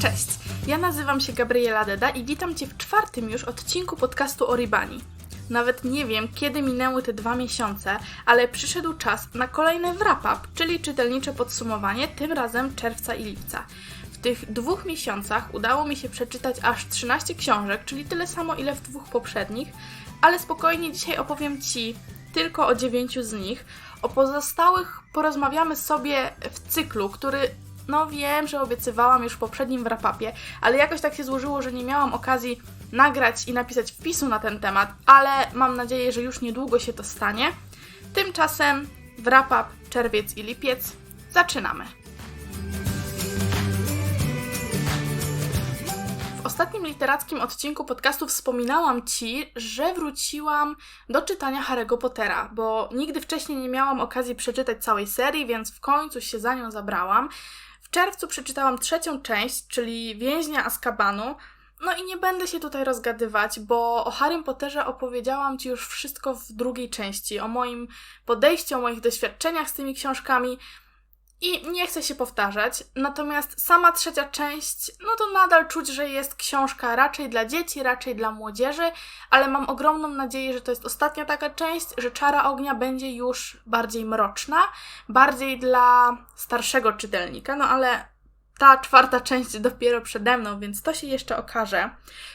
Cześć, ja nazywam się Gabriela Deda i witam Cię w czwartym już odcinku podcastu Oribani. Nawet nie wiem, kiedy minęły te dwa miesiące, ale przyszedł czas na kolejny wrap-up, czyli czytelnicze podsumowanie, tym razem czerwca i lipca. W tych dwóch miesiącach udało mi się przeczytać aż 13 książek, czyli tyle samo ile w dwóch poprzednich, ale spokojnie dzisiaj opowiem Ci tylko o dziewięciu z nich. O pozostałych porozmawiamy sobie w cyklu, który no wiem, że obiecywałam już w poprzednim wrapapie, ale jakoś tak się złożyło, że nie miałam okazji nagrać i napisać wpisu na ten temat, ale mam nadzieję, że już niedługo się to stanie. Tymczasem wrapap, czerwiec i lipiec. Zaczynamy. W ostatnim literackim odcinku podcastu wspominałam Ci, że wróciłam do czytania Harry'ego Pottera, bo nigdy wcześniej nie miałam okazji przeczytać całej serii, więc w końcu się za nią zabrałam. W czerwcu przeczytałam trzecią część, czyli Więźnia Azkabanu. No i nie będę się tutaj rozgadywać, bo o Harrym Potterze opowiedziałam Ci już wszystko w drugiej części, o moim podejściu, o moich doświadczeniach z tymi książkami i nie chcę się powtarzać. Natomiast sama trzecia część, no to nadal czuć, że jest książka raczej dla dzieci, raczej dla młodzieży, ale mam ogromną nadzieję, że to jest ostatnia taka część, że Czara Ognia będzie już bardziej mroczna, bardziej dla starszego czytelnika, no ale ta czwarta część dopiero przede mną, więc to się jeszcze okaże.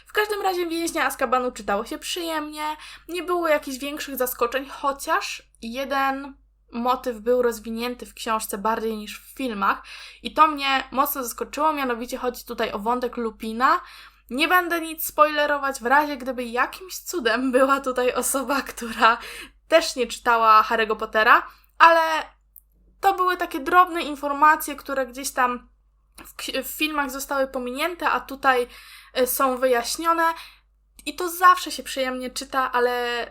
W każdym razie Więźnia Azkabanu czytało się przyjemnie, nie było jakichś większych zaskoczeń, chociaż jeden motyw był rozwinięty w książce bardziej niż w filmach i to mnie mocno zaskoczyło, mianowicie chodzi tutaj o wątek Lupina. Nie będę nic spoilerować w razie, gdyby jakimś cudem była tutaj osoba, która też nie czytała Harry'ego Pottera, ale to były takie drobne informacje, które gdzieś tam w, w filmach zostały pominięte, a tutaj y, są wyjaśnione. I to zawsze się przyjemnie czyta, ale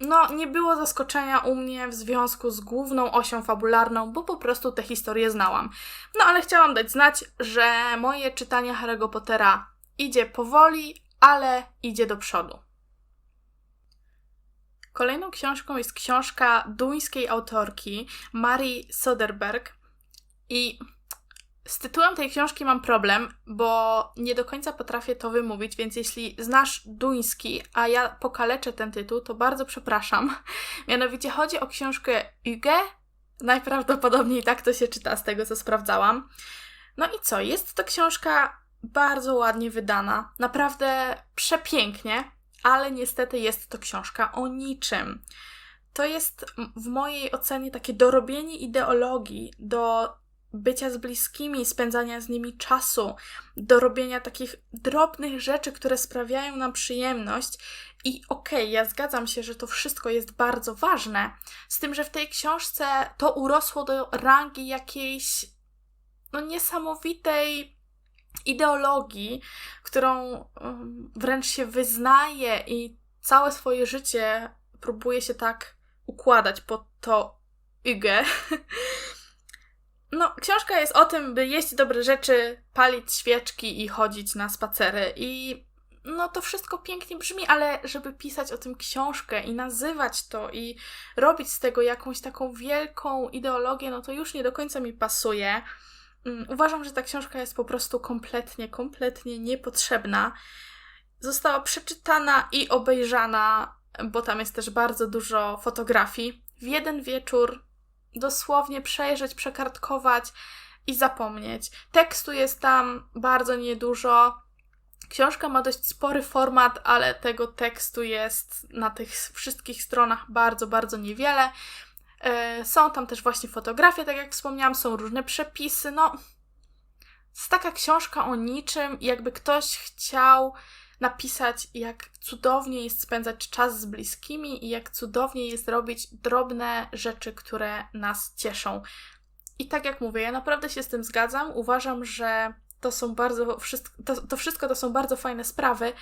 no, nie było zaskoczenia u mnie w związku z główną osią fabularną, bo po prostu tę historię znałam. No, ale chciałam dać znać, że moje czytanie Harry'ego Pottera idzie powoli, ale idzie do przodu. Kolejną książką jest książka duńskiej autorki Marii Soderberg i z tytułem tej książki mam problem, bo nie do końca potrafię to wymówić, więc jeśli znasz duński, a ja pokaleczę ten tytuł, to bardzo przepraszam. Mianowicie chodzi o książkę Uge. Najprawdopodobniej tak to się czyta z tego, co sprawdzałam. No i co? Jest to książka bardzo ładnie wydana, naprawdę przepięknie, ale niestety jest to książka o niczym. To jest w mojej ocenie takie dorobienie ideologii do bycia z bliskimi, spędzania z nimi czasu, do robienia takich drobnych rzeczy, które sprawiają nam przyjemność. I okej, okay, ja zgadzam się, że to wszystko jest bardzo ważne, z tym, że w tej książce to urosło do rangi jakiejś no, niesamowitej ideologii, którą wręcz się wyznaje i całe swoje życie próbuje się tak układać pod to Ygę. No, książka jest o tym, by jeść dobre rzeczy, palić świeczki i chodzić na spacery. I no to wszystko pięknie brzmi, ale żeby pisać o tym książkę i nazywać to i robić z tego jakąś taką wielką ideologię, no to już nie do końca mi pasuje. Mm, uważam, że ta książka jest po prostu kompletnie, kompletnie niepotrzebna. Została przeczytana i obejrzana, bo tam jest też bardzo dużo fotografii. W jeden wieczór dosłownie przejrzeć, przekartkować i zapomnieć. Tekstu jest tam bardzo niedużo. Książka ma dość spory format, ale tego tekstu jest na tych wszystkich stronach bardzo, bardzo niewiele. E, są tam też właśnie fotografie, tak jak wspomniałam, są różne przepisy. No, jest taka książka o niczym, jakby ktoś chciał napisać, jak cudownie jest spędzać czas z bliskimi i jak cudownie jest robić drobne rzeczy, które nas cieszą. I tak jak mówię, ja naprawdę się z tym zgadzam. Uważam, że to są bardzo, to, to wszystko to są bardzo fajne sprawy,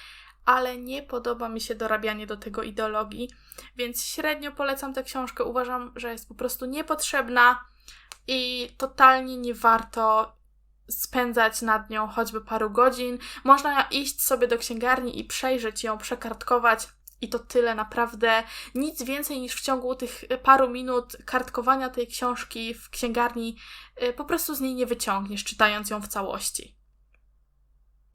ale nie podoba mi się dorabianie do tego ideologii, więc średnio polecam tę książkę. Uważam, że jest po prostu niepotrzebna i totalnie nie warto spędzać nad nią choćby paru godzin. Można iść sobie do księgarni i przejrzeć ją, przekartkować. I to tyle, naprawdę nic więcej niż w ciągu tych paru minut kartkowania tej książki w księgarni y, po prostu z niej nie wyciągniesz, czytając ją w całości.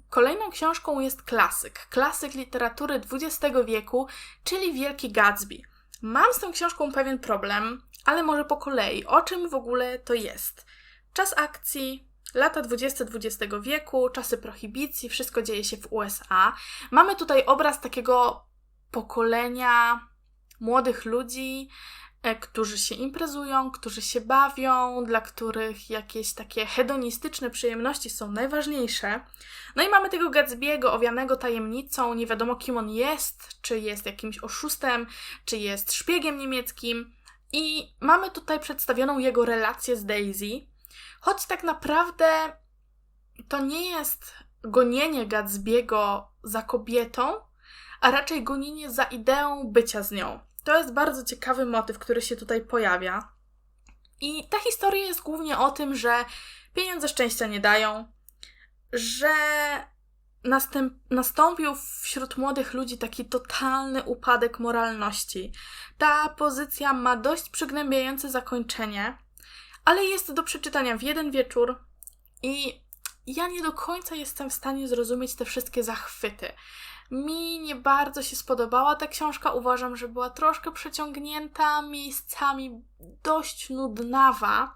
Kolejną książką jest klasyk, klasyk literatury XX wieku, czyli Wielki Gatsby. Mam z tą książką pewien problem, ale może po kolei. O czym w ogóle to jest? Czas akcji, lata 20 XX wieku, czasy prohibicji, wszystko dzieje się w USA. Mamy tutaj obraz takiego pokolenia młodych ludzi, e, którzy się imprezują, którzy się bawią, dla których jakieś takie hedonistyczne przyjemności są najważniejsze. No i mamy tego Gatsby'ego owianego tajemnicą, nie wiadomo kim on jest, czy jest jakimś oszustem, czy jest szpiegiem niemieckim. I mamy tutaj przedstawioną jego relację z Daisy, choć tak naprawdę to nie jest gonienie Gatsby'ego za kobietą, a raczej gonienie za ideą bycia z nią. To jest bardzo ciekawy motyw, który się tutaj pojawia. I ta historia jest głównie o tym, że pieniądze szczęścia nie dają, że następ, nastąpił wśród młodych ludzi taki totalny upadek moralności. Ta pozycja ma dość przygnębiające zakończenie, ale jest do przeczytania w jeden wieczór i ja nie do końca jestem w stanie zrozumieć te wszystkie zachwyty. Mi nie bardzo się spodobała ta książka. Uważam, że była troszkę przeciągnięta, miejscami dość nudnawa.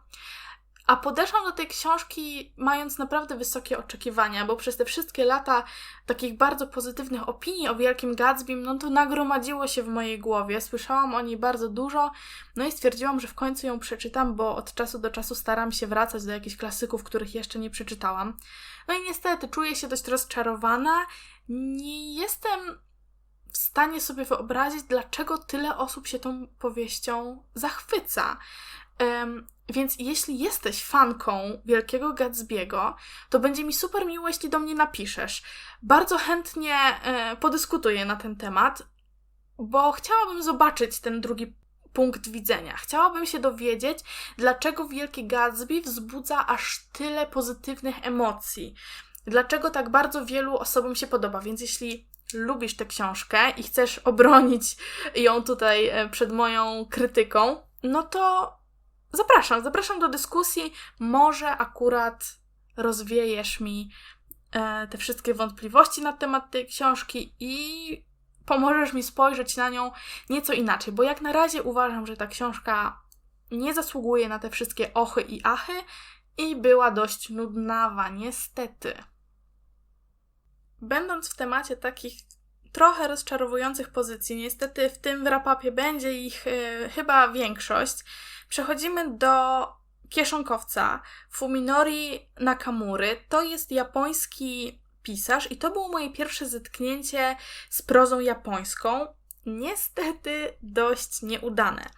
A podeszłam do tej książki mając naprawdę wysokie oczekiwania, bo przez te wszystkie lata takich bardzo pozytywnych opinii o Wielkim Gatsbym, no to nagromadziło się w mojej głowie. Słyszałam o niej bardzo dużo, no i stwierdziłam, że w końcu ją przeczytam, bo od czasu do czasu staram się wracać do jakichś klasyków, których jeszcze nie przeczytałam. No i niestety czuję się dość rozczarowana. Nie jestem w stanie sobie wyobrazić, dlaczego tyle osób się tą powieścią zachwyca. Um, więc jeśli jesteś fanką Wielkiego Gatsby'ego, to będzie mi super miło, jeśli do mnie napiszesz. Bardzo chętnie e, podyskutuję na ten temat, bo chciałabym zobaczyć ten drugi punkt widzenia. Chciałabym się dowiedzieć, dlaczego Wielki Gatsby wzbudza aż tyle pozytywnych emocji. Dlaczego tak bardzo wielu osobom się podoba. Więc jeśli lubisz tę książkę i chcesz obronić ją tutaj e, przed moją krytyką, no to zapraszam, zapraszam do dyskusji. Może akurat rozwiejesz mi e, te wszystkie wątpliwości na temat tej książki i pomożesz mi spojrzeć na nią nieco inaczej, bo jak na razie uważam, że ta książka nie zasługuje na te wszystkie ochy i achy i była dość nudnawa, niestety. Będąc w temacie takich trochę rozczarowujących pozycji, niestety w tym wrapapie będzie ich y, chyba większość, Przechodzimy do kieszonkowca Fuminori Nakamury. To jest japoński pisarz i to było moje pierwsze zetknięcie z prozą japońską. Niestety dość nieudane.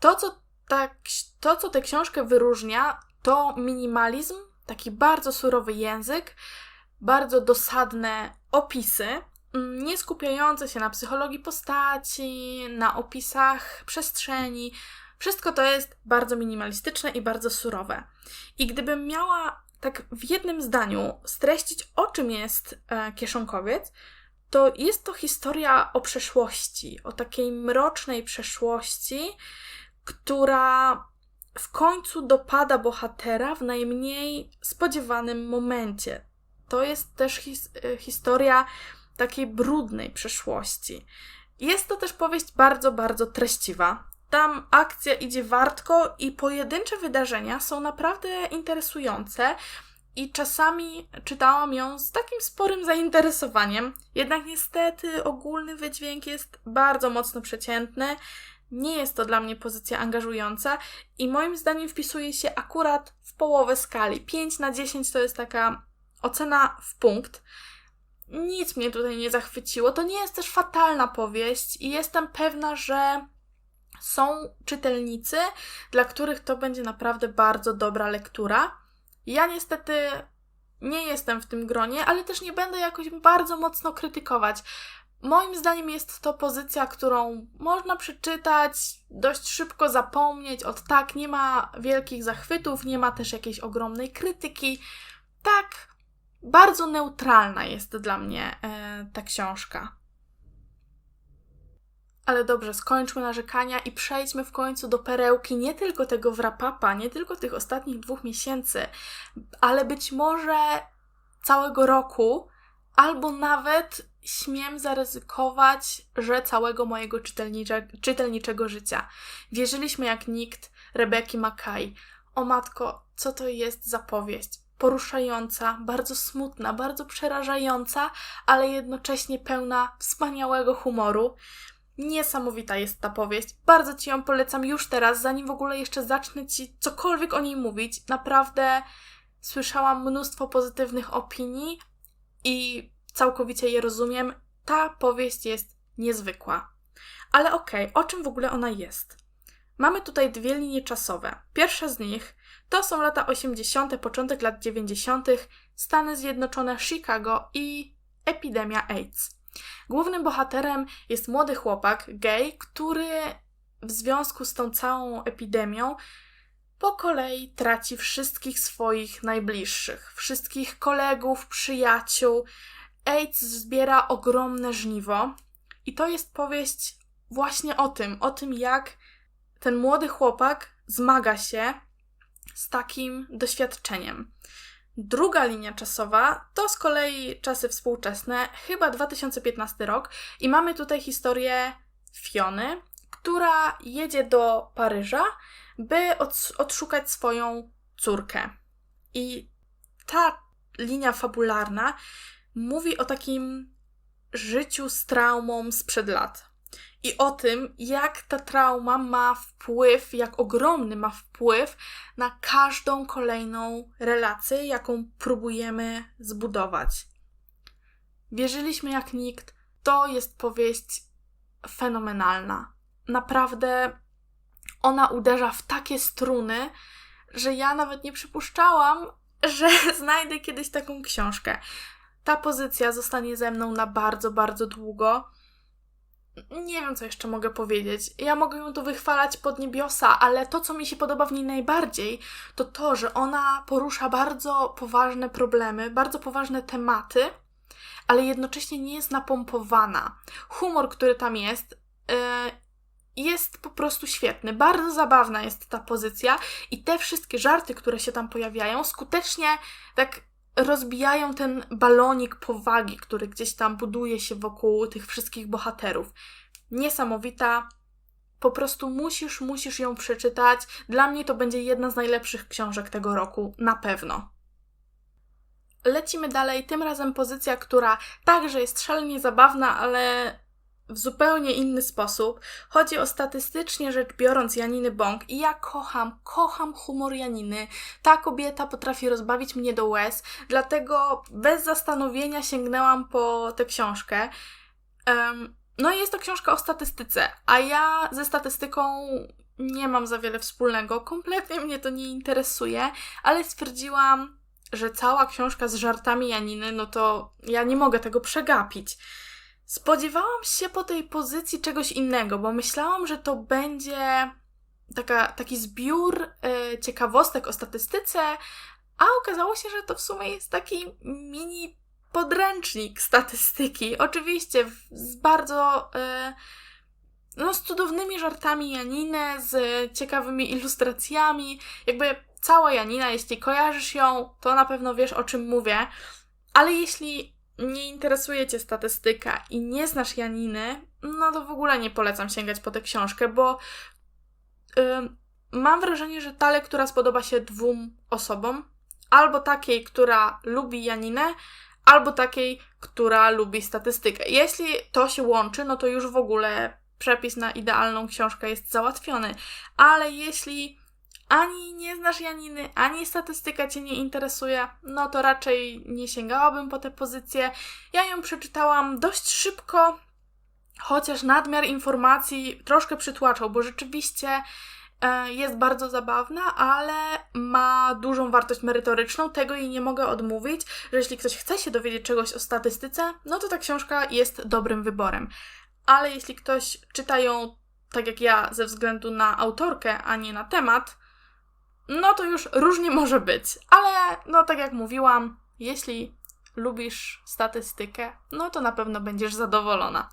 To, co, tak, to, co tę książkę wyróżnia, to minimalizm, taki bardzo surowy język, bardzo dosadne opisy, nie skupiające się na psychologii postaci, na opisach przestrzeni, wszystko to jest bardzo minimalistyczne i bardzo surowe. I gdybym miała tak w jednym zdaniu streścić, o czym jest e, kieszonkowiec, to jest to historia o przeszłości, o takiej mrocznej przeszłości, która w końcu dopada bohatera w najmniej spodziewanym momencie. To jest też his e, historia takiej brudnej przeszłości. Jest to też powieść bardzo, bardzo treściwa. Tam akcja idzie wartko i pojedyncze wydarzenia są naprawdę interesujące. I czasami czytałam ją z takim sporym zainteresowaniem, jednak niestety ogólny wydźwięk jest bardzo mocno przeciętny. Nie jest to dla mnie pozycja angażująca i moim zdaniem wpisuje się akurat w połowę skali. 5 na 10 to jest taka ocena w punkt. Nic mnie tutaj nie zachwyciło. To nie jest też fatalna powieść i jestem pewna, że są czytelnicy, dla których to będzie naprawdę bardzo dobra lektura. Ja niestety nie jestem w tym gronie, ale też nie będę jakoś bardzo mocno krytykować. Moim zdaniem jest to pozycja, którą można przeczytać, dość szybko zapomnieć. Od tak, nie ma wielkich zachwytów, nie ma też jakiejś ogromnej krytyki. Tak, bardzo neutralna jest dla mnie e, ta książka. Ale dobrze, skończmy narzekania i przejdźmy w końcu do perełki nie tylko tego wrapapa, nie tylko tych ostatnich dwóch miesięcy, ale być może całego roku, albo nawet śmiem zaryzykować, że całego mojego czytelnicze, czytelniczego życia. Wierzyliśmy jak nikt Rebeki Mackay. O matko, co to jest za powieść? Poruszająca, bardzo smutna, bardzo przerażająca, ale jednocześnie pełna wspaniałego humoru. Niesamowita jest ta powieść. Bardzo Ci ją polecam już teraz, zanim w ogóle jeszcze zacznę Ci cokolwiek o niej mówić. Naprawdę słyszałam mnóstwo pozytywnych opinii i całkowicie je rozumiem. Ta powieść jest niezwykła. Ale okej, okay, o czym w ogóle ona jest? Mamy tutaj dwie linie czasowe. Pierwsza z nich to są lata 80., początek lat 90., Stany Zjednoczone, Chicago i epidemia AIDS. Głównym bohaterem jest młody chłopak, gay, który w związku z tą całą epidemią po kolei traci wszystkich swoich najbliższych, wszystkich kolegów, przyjaciół. AIDS zbiera ogromne żniwo, i to jest powieść właśnie o tym, o tym, jak ten młody chłopak zmaga się z takim doświadczeniem. Druga linia czasowa to z kolei czasy współczesne, chyba 2015 rok, i mamy tutaj historię Fiony, która jedzie do Paryża, by od, odszukać swoją córkę. I ta linia fabularna mówi o takim życiu z traumą sprzed lat i o tym, jak ta trauma ma wpływ, jak ogromny ma wpływ na każdą kolejną relację, jaką próbujemy zbudować. Wierzyliśmy jak nikt, to jest powieść fenomenalna. Naprawdę ona uderza w takie struny, że ja nawet nie przypuszczałam, że znajdę kiedyś taką książkę. Ta pozycja zostanie ze mną na bardzo, bardzo długo nie wiem, co jeszcze mogę powiedzieć. Ja mogę ją tu wychwalać pod niebiosa, ale to, co mi się podoba w niej najbardziej, to to, że ona porusza bardzo poważne problemy, bardzo poważne tematy, ale jednocześnie nie jest napompowana. Humor, który tam jest, yy, jest po prostu świetny. Bardzo zabawna jest ta pozycja i te wszystkie żarty, które się tam pojawiają, skutecznie tak rozbijają ten balonik powagi, który gdzieś tam buduje się wokół tych wszystkich bohaterów. Niesamowita. Po prostu musisz, musisz ją przeczytać. Dla mnie to będzie jedna z najlepszych książek tego roku, na pewno. Lecimy dalej, tym razem pozycja, która także jest szalenie zabawna, ale w zupełnie inny sposób. Chodzi o statystycznie rzecz biorąc Janiny Bąk i ja kocham, kocham humor Janiny. Ta kobieta potrafi rozbawić mnie do łez, dlatego bez zastanowienia sięgnęłam po tę książkę. Um, no i jest to książka o statystyce, a ja ze statystyką nie mam za wiele wspólnego, kompletnie mnie to nie interesuje, ale stwierdziłam, że cała książka z żartami Janiny, no to ja nie mogę tego przegapić. Spodziewałam się po tej pozycji czegoś innego, bo myślałam, że to będzie taka, taki zbiór y, ciekawostek o statystyce, a okazało się, że to w sumie jest taki mini podręcznik statystyki. Oczywiście z bardzo y, no, z cudownymi żartami Janiny, z ciekawymi ilustracjami. Jakby cała Janina, jeśli kojarzysz ją, to na pewno wiesz o czym mówię. Ale jeśli nie interesuje Cię statystyka i nie znasz Janiny, no to w ogóle nie polecam sięgać po tę książkę, bo mam wrażenie, że ta lektura spodoba się dwóm osobom. Albo takiej, która lubi Janinę, albo takiej, która lubi statystykę. Jeśli to się łączy, no to już w ogóle przepis na idealną książkę jest załatwiony. Ale jeśli ani nie znasz Janiny, ani statystyka Cię nie interesuje, no to raczej nie sięgałabym po tę pozycję. Ja ją przeczytałam dość szybko, chociaż nadmiar informacji troszkę przytłaczał, bo rzeczywiście e, jest bardzo zabawna, ale ma dużą wartość merytoryczną. Tego jej nie mogę odmówić, że jeśli ktoś chce się dowiedzieć czegoś o statystyce, no to ta książka jest dobrym wyborem. Ale jeśli ktoś czyta ją tak jak ja, ze względu na autorkę, a nie na temat, no to już różnie może być. Ale no tak jak mówiłam, jeśli lubisz statystykę, no to na pewno będziesz zadowolona.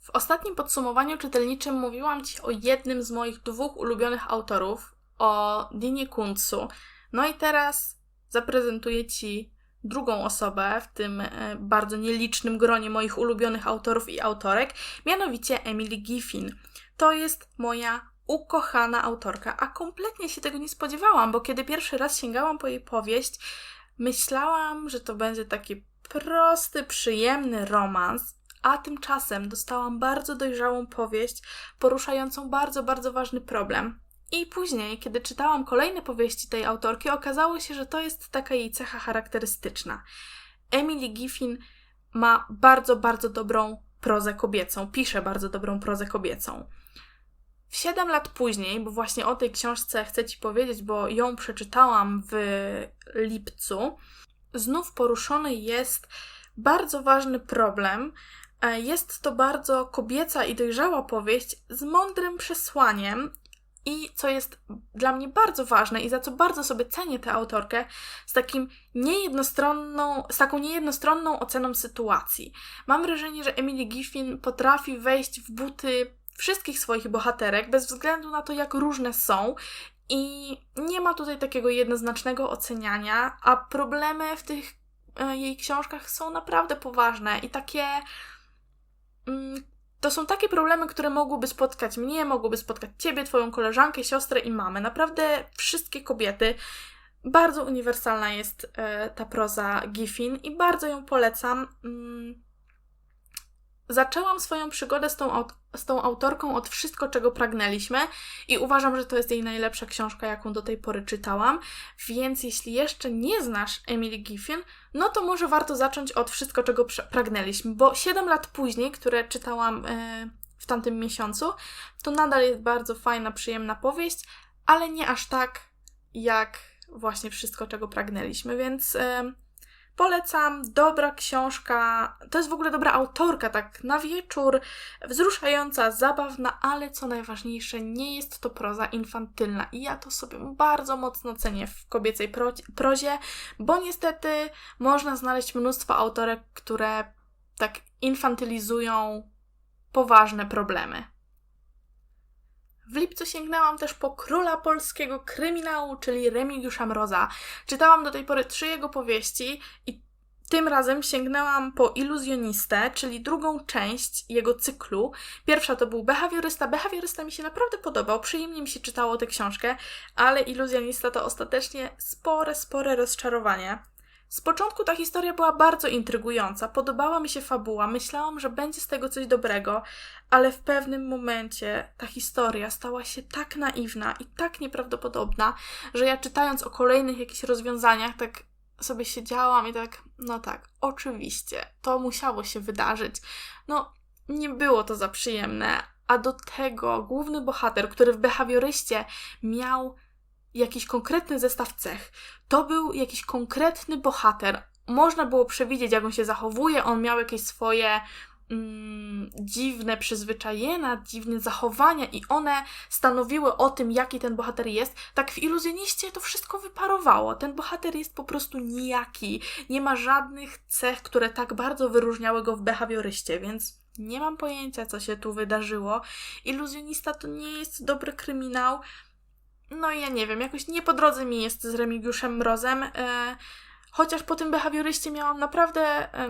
W ostatnim podsumowaniu czytelniczym mówiłam Ci o jednym z moich dwóch ulubionych autorów, o Dinie Kuntzu. No i teraz zaprezentuję Ci drugą osobę w tym e, bardzo nielicznym gronie moich ulubionych autorów i autorek, mianowicie Emily Giffin. To jest moja ukochana autorka, a kompletnie się tego nie spodziewałam, bo kiedy pierwszy raz sięgałam po jej powieść, myślałam, że to będzie taki prosty, przyjemny romans, a tymczasem dostałam bardzo dojrzałą powieść poruszającą bardzo, bardzo ważny problem. I później, kiedy czytałam kolejne powieści tej autorki, okazało się, że to jest taka jej cecha charakterystyczna. Emily Giffin ma bardzo, bardzo dobrą prozę kobiecą, pisze bardzo dobrą prozę kobiecą. 7 lat później, bo właśnie o tej książce chcę Ci powiedzieć, bo ją przeczytałam w lipcu, znów poruszony jest bardzo ważny problem. E, jest to bardzo kobieca i dojrzała powieść z mądrym przesłaniem i co jest dla mnie bardzo ważne i za co bardzo sobie cenię tę autorkę, z takim niejednostronną, z taką niejednostronną oceną sytuacji. Mam wrażenie, że Emily Giffin potrafi wejść w buty wszystkich swoich bohaterek, bez względu na to, jak różne są. I nie ma tutaj takiego jednoznacznego oceniania, a problemy w tych e, jej książkach są naprawdę poważne i takie. Mm, to są takie problemy, które mogłyby spotkać mnie, mogłyby spotkać ciebie, twoją koleżankę, siostrę i mamę. Naprawdę wszystkie kobiety. Bardzo uniwersalna jest e, ta proza Giffin i bardzo ją polecam. Zaczęłam swoją przygodę z tą, z tą autorką od Wszystko, czego pragnęliśmy i uważam, że to jest jej najlepsza książka, jaką do tej pory czytałam, więc jeśli jeszcze nie znasz Emily Giffin, no to może warto zacząć od Wszystko, czego pragnęliśmy, bo 7 lat później, które czytałam yy, w tamtym miesiącu, to nadal jest bardzo fajna, przyjemna powieść, ale nie aż tak jak właśnie Wszystko, czego pragnęliśmy, więc... Polecam, dobra książka. To jest w ogóle dobra autorka, tak na wieczór, wzruszająca, zabawna, ale co najważniejsze, nie jest to proza infantylna. I ja to sobie bardzo mocno cenię w kobiecej pro prozie, bo niestety można znaleźć mnóstwo autorek, które tak infantylizują poważne problemy. W lipcu sięgnęłam też po króla polskiego kryminału, czyli Remigiusza Mroza. Czytałam do tej pory trzy jego powieści i tym razem sięgnęłam po Iluzjonistę, czyli drugą część jego cyklu. Pierwsza to był Behawiorysta. Behawiorysta mi się naprawdę podobał, przyjemnie mi się czytało tę książkę, ale Iluzjonista to ostatecznie spore, spore rozczarowanie. Z początku ta historia była bardzo intrygująca, podobała mi się fabuła, myślałam, że będzie z tego coś dobrego, ale w pewnym momencie ta historia stała się tak naiwna i tak nieprawdopodobna, że ja czytając o kolejnych jakichś rozwiązaniach, tak sobie siedziałam i tak, no tak, oczywiście, to musiało się wydarzyć. No, nie było to za przyjemne, a do tego główny bohater, który w behawioryście miał jakiś konkretny zestaw cech. To był jakiś konkretny bohater. Można było przewidzieć, jak on się zachowuje. On miał jakieś swoje mm, dziwne przyzwyczajenia, dziwne zachowania, i one stanowiły o tym, jaki ten bohater jest. Tak w iluzjoniście to wszystko wyparowało. Ten bohater jest po prostu nijaki. Nie ma żadnych cech, które tak bardzo wyróżniały go w behawioryście, więc. Nie mam pojęcia, co się tu wydarzyło. Iluzjonista to nie jest dobry kryminał. No i ja nie wiem, jakoś nie po drodze mi jest z Remigiuszem Mrozem, e, chociaż po tym behawioryście miałam naprawdę e,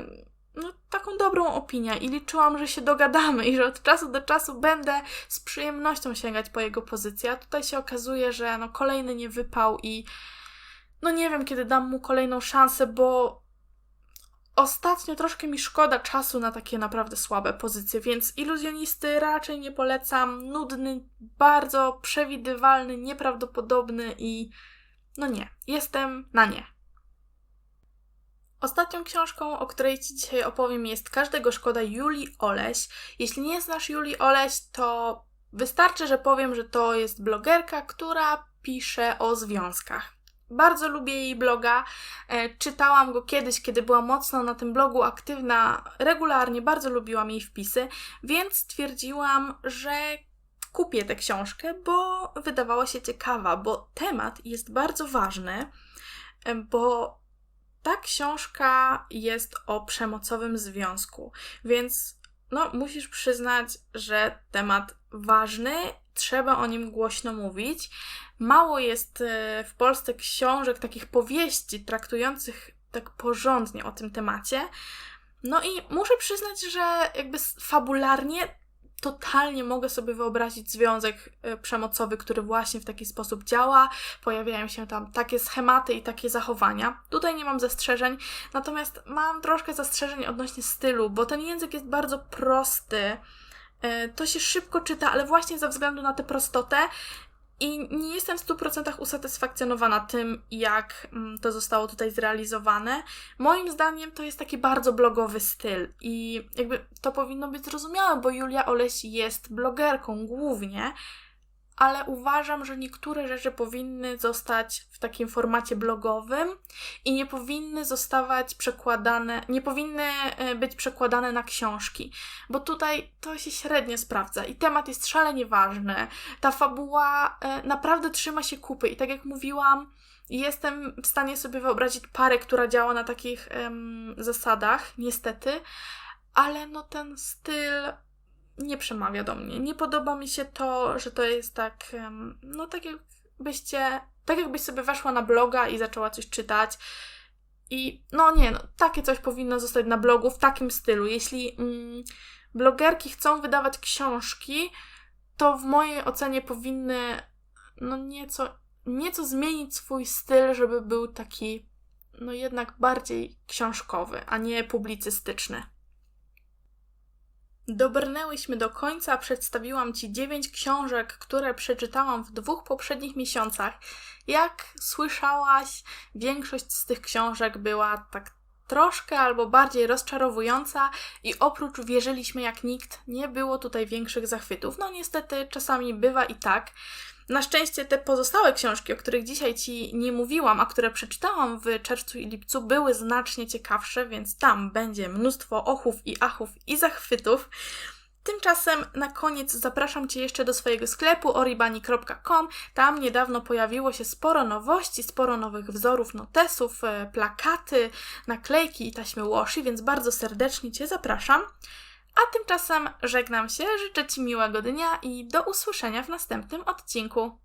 no, taką dobrą opinię i liczyłam, że się dogadamy i że od czasu do czasu będę z przyjemnością sięgać po jego pozycję, a tutaj się okazuje, że no, kolejny nie wypał i no nie wiem, kiedy dam mu kolejną szansę, bo Ostatnio troszkę mi szkoda czasu na takie naprawdę słabe pozycje, więc iluzjonisty raczej nie polecam. Nudny, bardzo przewidywalny, nieprawdopodobny i no nie, jestem na nie. Ostatnią książką, o której Ci dzisiaj opowiem, jest Każdego Szkoda Julii Oleś. Jeśli nie znasz Julii Oleś, to wystarczy, że powiem, że to jest blogerka, która pisze o związkach. Bardzo lubię jej bloga. E, czytałam go kiedyś, kiedy była mocno na tym blogu aktywna, regularnie, bardzo lubiłam jej wpisy, więc stwierdziłam, że kupię tę książkę, bo wydawała się ciekawa, bo temat jest bardzo ważny, e, bo ta książka jest o przemocowym związku, więc no, musisz przyznać, że temat ważny, trzeba o nim głośno mówić. Mało jest e, w Polsce książek, takich powieści traktujących tak porządnie o tym temacie. No i muszę przyznać, że jakby fabularnie totalnie mogę sobie wyobrazić związek y, przemocowy, który właśnie w taki sposób działa. Pojawiają się tam takie schematy i takie zachowania. Tutaj nie mam zastrzeżeń, natomiast mam troszkę zastrzeżeń odnośnie stylu, bo ten język jest bardzo prosty. Y, To się szybko czyta, ale właśnie ze względu na tę prostotę i nie jestem w 100% usatysfakcjonowana tym, jak mm, to zostało tutaj zrealizowane. Moim zdaniem to jest taki bardzo blogowy styl i jakby to powinno być zrozumiałe, bo Julia Oleś jest blogerką głównie, ale uważam, że niektóre rzeczy powinny zostać w takim formacie blogowym i nie powinny zostawać przekładane, nie powinny e, być przekładane na książki, bo tutaj to się średnio sprawdza i temat jest szalenie ważny. Ta fabuła e, naprawdę trzyma się kupy i tak jak mówiłam, jestem w stanie sobie wyobrazić parę, która działa na takich em, zasadach, niestety, ale no ten styl nie przemawia do mnie. Nie podoba mi się to, że to jest tak, no tak jakbyście, tak jakbyś sobie weszła na bloga i zaczęła coś czytać. I no nie, no, takie coś powinno zostać na blogu w takim stylu. Jeśli mm, blogerki chcą wydawać książki, to w mojej ocenie powinny no nieco, nieco zmienić swój styl, żeby był taki no jednak bardziej książkowy, a nie publicystyczny. Dobrnęłyśmy do końca, przedstawiłam Ci dziewięć książek, które przeczytałam w dwóch poprzednich miesiącach. Jak słyszałaś, większość z tych książek była tak troszkę albo bardziej rozczarowująca i oprócz wierzyliśmy jak nikt, nie było tutaj większych zachwytów. No niestety czasami bywa i tak. Na szczęście te pozostałe książki, o których dzisiaj Ci nie mówiłam, a które przeczytałam w czerwcu i lipcu, były znacznie ciekawsze, więc tam będzie mnóstwo ochów i achów i zachwytów. Tymczasem na koniec zapraszam Cię jeszcze do swojego sklepu oribani.com. Tam niedawno pojawiło się sporo nowości, sporo nowych wzorów notesów, e, plakaty, naklejki i taśmy washi, więc bardzo serdecznie Cię zapraszam. A tymczasem żegnam się, życzę Ci miłego dnia i do usłyszenia w następnym odcinku.